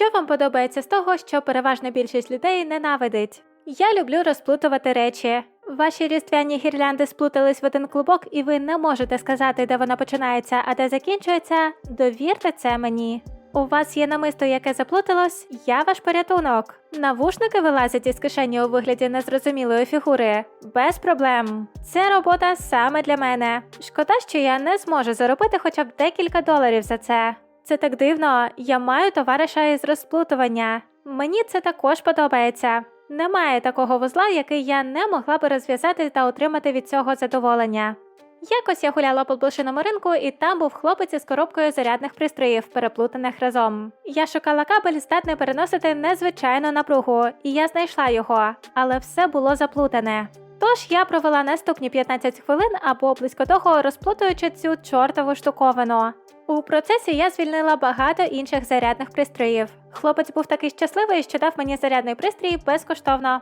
Що вам подобається з того, що переважна більшість людей ненавидить? Я люблю розплутувати речі. Ваші різдвяні гірлянди сплутались в один клубок, і ви не можете сказати, де вона починається, а де закінчується. Довірте це мені. У вас є намисто, яке заплуталось, я ваш порятунок. Навушники вилазять із кишені у вигляді незрозумілої фігури. Без проблем. Це робота саме для мене. Шкода, що я не зможу заробити хоча б декілька доларів за це. Це так дивно, я маю товариша із розплутування. Мені це також подобається. Немає такого вузла, який я не могла би розв'язати та отримати від цього задоволення. Якось я гуляла по блошиному ринку, і там був хлопець із коробкою зарядних пристроїв, переплутаних разом. Я шукала кабель, здатний переносити незвичайну напругу, і я знайшла його, але все було заплутане. Тож я провела наступні 15 хвилин або близько того, розплутуючи цю чортову штуковину. У процесі я звільнила багато інших зарядних пристроїв. Хлопець був такий щасливий, що дав мені зарядний пристрій безкоштовно.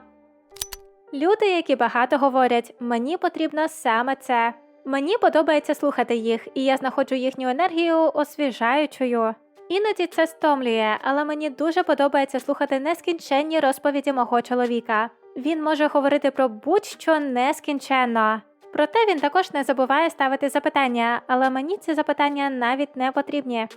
Люди, які багато говорять, мені потрібно саме це. Мені подобається слухати їх, і я знаходжу їхню енергію освіжаючою. Іноді це стомлює, але мені дуже подобається слухати нескінченні розповіді мого чоловіка. Він може говорити про будь-що нескінченно. Проте він також не забуває ставити запитання, але мені ці запитання навіть не потрібні.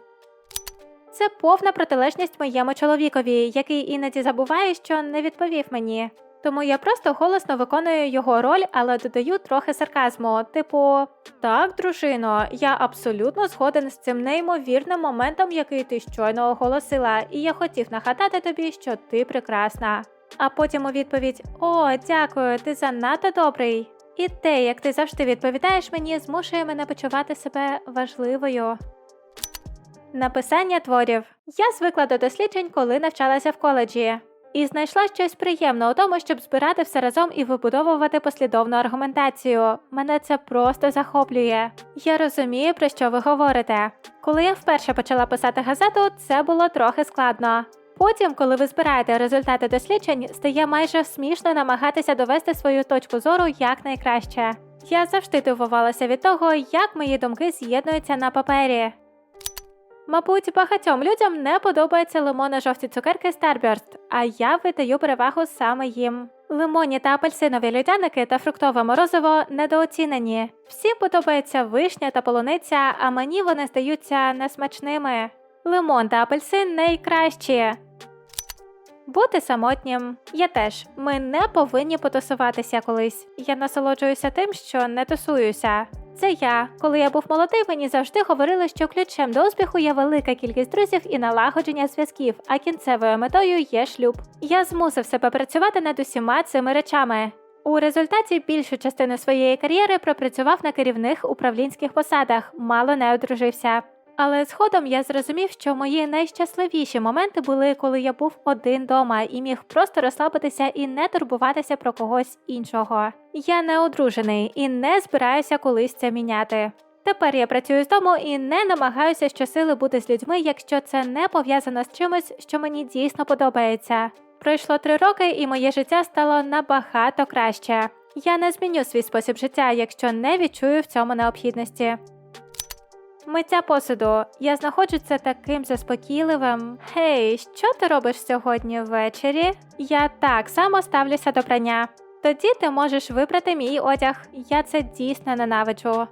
Це повна протилежність моєму чоловікові, який іноді забуває, що не відповів мені. Тому я просто голосно виконую його роль, але додаю трохи сарказму, типу: Так, дружино, я абсолютно згоден з цим неймовірним моментом, який ти щойно оголосила, і я хотів нагадати тобі, що ти прекрасна. А потім у відповідь: О, дякую, ти занадто добрий. І те, як ти завжди відповідаєш мені, змушує мене почувати себе важливою. Написання творів. Я звикла до досліджень, коли навчалася в коледжі, і знайшла щось приємне у тому, щоб збирати все разом і вибудовувати послідовну аргументацію. Мене це просто захоплює. Я розумію, про що ви говорите. Коли я вперше почала писати газету, це було трохи складно. Потім, коли ви збираєте результати досліджень, стає майже смішно намагатися довести свою точку зору якнайкраще. Я завжди дивувалася від того, як мої думки з'єднуються на папері. Мабуть, багатьом людям не подобаються лимоно-жовті цукерки Starburst, а я видаю перевагу саме їм. Лимонні та апельсинові льодяники та фруктове морозиво недооцінені. Всім подобається вишня та полуниця, а мені вони здаються несмачними. Лимон та апельсин найкращі. Бути самотнім. Я теж. Ми не повинні потусуватися колись. Я насолоджуюся тим, що не тусуюся. Це я. Коли я був молодий, мені завжди говорили, що ключем до успіху є велика кількість друзів і налагодження зв'язків, а кінцевою метою є шлюб. Я змусив себе працювати над усіма цими речами. У результаті більшу частину своєї кар'єри пропрацював на керівних управлінських посадах, мало не одружився. Але згодом я зрозумів, що мої найщасливіші моменти були, коли я був один дома і міг просто розслабитися і не турбуватися про когось іншого. Я не одружений і не збираюся колись це міняти. Тепер я працюю з дому і не намагаюся щосили бути з людьми, якщо це не пов'язано з чимось, що мені дійсно подобається. Пройшло три роки, і моє життя стало набагато краще. Я не зміню свій спосіб життя, якщо не відчую в цьому необхідності. Миття посуду. Я знаходжу це таким заспокійливим. Гей, що ти робиш сьогодні ввечері? Я так само ставлюся до прання. Тоді ти можеш вибрати мій одяг. Я це дійсно ненавиджу.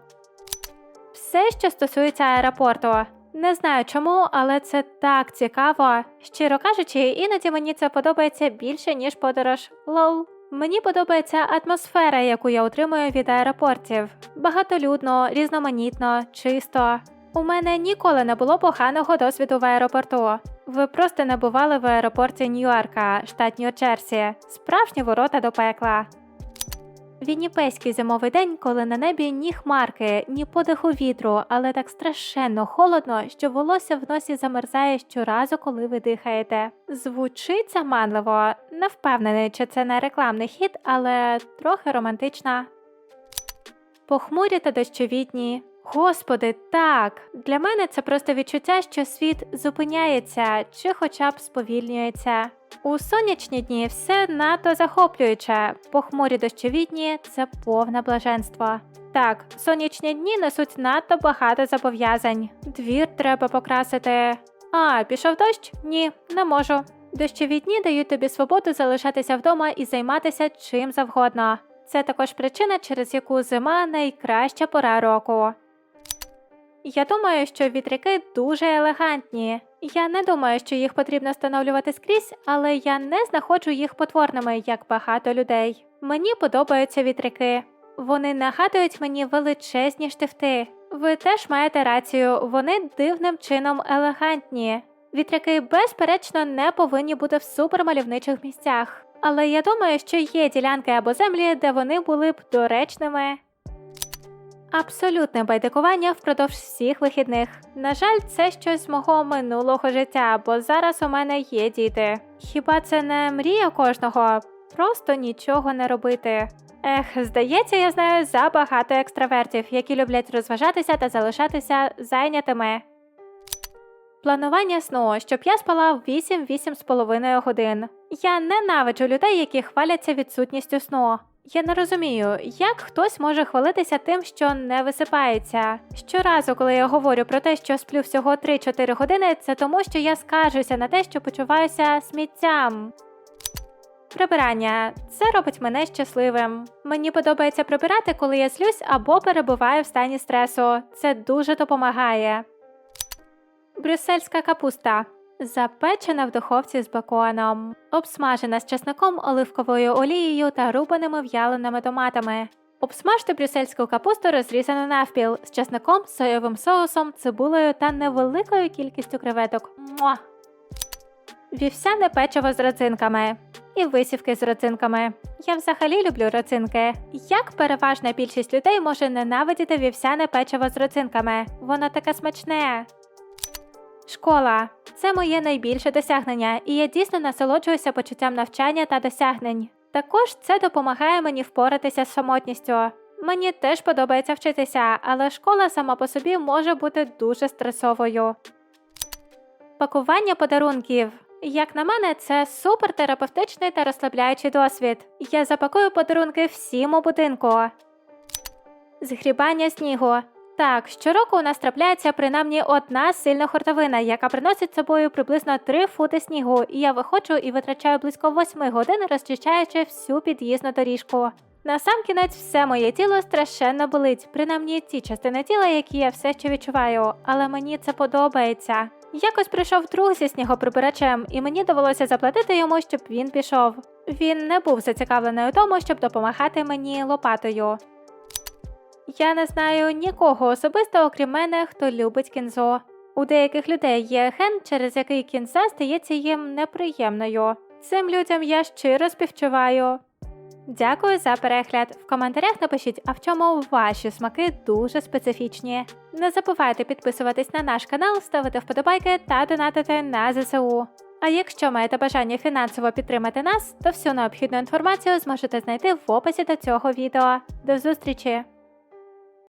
Все, що стосується аеропорту. Не знаю чому, але це так цікаво. Щиро кажучи, іноді мені це подобається більше, ніж подорож. Лол. Мені подобається атмосфера, яку я отримую від аеропортів. Багатолюдно, різноманітно, чисто. У мене ніколи не було поганого досвіду в аеропорту. Ви просто не бували в аеропорті Нью-Йорка, штат Нью-Джерсі. Справжні ворота до пекла. Вінніпейський зимовий день, коли на небі ні хмарки, ні подиху вітру, але так страшенно холодно, що волосся в носі замерзає щоразу, коли ви дихаєте. Звучить заманливо, не впевнений, чи це не рекламний хід, але трохи романтична. Похмурі та дощові дні. Господи, так. Для мене це просто відчуття, що світ зупиняється чи хоча б сповільнюється. У сонячні дні все надто захоплююче, похмурі дощові дні – це повне блаженство. Так, сонячні дні несуть надто багато зобов'язань. Двір треба покрасити, А, пішов дощ? Ні, не можу. Дощові дні дають тобі свободу залишатися вдома і займатися чим завгодно. Це також причина, через яку зима найкраща пора року. Я думаю, що вітряки дуже елегантні. Я не думаю, що їх потрібно встановлювати скрізь, але я не знаходжу їх потворними, як багато людей. Мені подобаються вітряки. Вони нагадують мені величезні штифти. Ви теж маєте рацію, вони дивним чином елегантні. Вітряки, безперечно, не повинні бути в супермальовничих місцях. Але я думаю, що є ділянки або землі, де вони були б доречними. Абсолютне байдикування впродовж всіх вихідних. На жаль, це щось з мого минулого життя, бо зараз у мене є діти. Хіба це не мрія кожного? Просто нічого не робити. Ех, здається, я знаю забагато екстравертів, які люблять розважатися та залишатися зайнятими. Планування сну, щоб я спала 8-8 з половиною годин. Я ненавиджу людей, які хваляться відсутністю сну. Я не розумію, як хтось може хвалитися тим, що не висипається. Щоразу, коли я говорю про те, що сплю всього 3-4 години, це тому, що я скаржуся на те, що почуваюся сміттям. Прибирання це робить мене щасливим. Мені подобається прибирати, коли я злюсь або перебуваю в стані стресу. Це дуже допомагає. Брюссельська капуста. Запечена в духовці з беконом, обсмажена з чесником, оливковою олією та рубаними в'яленими томатами. Обсмажте брюссельську капусту розрізану навпіл з чесником, соєвим соусом, цибулею та невеликою кількістю креветок. Муа! Вівсяне печиво з родзинками і висівки з родзинками. Я взагалі люблю родзинки. Як переважна більшість людей може ненавидіти вівсяне печиво з родзинками? Воно таке смачне. Школа це моє найбільше досягнення, і я дійсно насолоджуюся почуттям навчання та досягнень. Також це допомагає мені впоратися з самотністю. Мені теж подобається вчитися, але школа сама по собі може бути дуже стресовою. Пакування подарунків. Як на мене, це супертерапевтичний та розслабляючий досвід. Я запакую подарунки всім у будинку. Згрібання снігу. Так, щороку у нас трапляється принаймні одна сильна хуртовина, яка приносить з собою приблизно 3 фути снігу, і я виходжу і витрачаю близько 8 годин, розчищаючи всю під'їзну доріжку. Насамкінець все моє тіло страшенно болить, принаймні ті частини тіла, які я все ще відчуваю, але мені це подобається. Якось прийшов друг зі снігоприбирачем, і мені довелося заплатити йому, щоб він пішов. Він не був зацікавлений у тому, щоб допомагати мені лопатою. Я не знаю нікого особисто, окрім мене, хто любить кінзо. У деяких людей є ген, через який кінза стається їм неприємною. Цим людям я щиро співчуваю. Дякую за перегляд. В коментарях напишіть, а в чому ваші смаки дуже специфічні. Не забувайте підписуватись на наш канал, ставити вподобайки та донатити на ЗСУ. А якщо маєте бажання фінансово підтримати нас, то всю необхідну інформацію зможете знайти в описі до цього відео. До зустрічі!